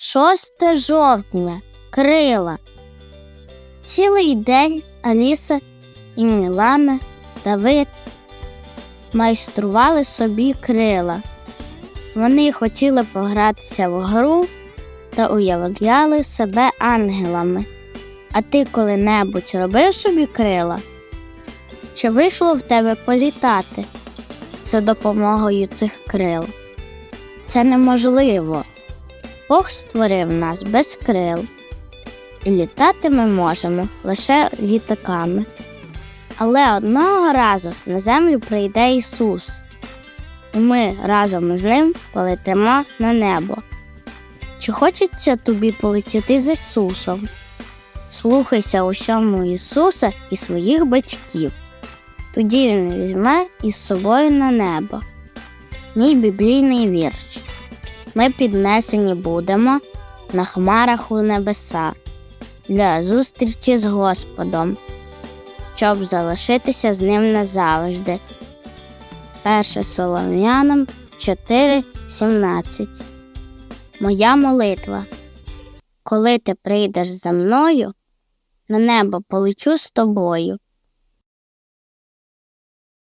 6 жовтня. Крила. Цілий день Аліса і Мілана, Давид майстрували собі крила. Вони хотіли погратися в гру та уявляли себе ангелами. А ти коли-небудь робив собі крила? Чи вийшло в тебе політати за допомогою цих крил? Це неможливо. Бог створив нас без крил, і літати ми можемо лише літаками. Але одного разу на землю прийде Ісус, і ми разом з ним полетимо на небо. Чи хочеться тобі полетіти з Ісусом? Слухайся усьому Ісуса і своїх батьків. Тоді Він візьме із собою на небо. Мій біблійний вірш. Ми піднесені будемо на хмарах у небеса для зустрічі з Господом, щоб залишитися з ним назавжди. 1 Солом'янам 4:17 Моя молитва. Коли ти прийдеш за мною, на небо полечу з тобою.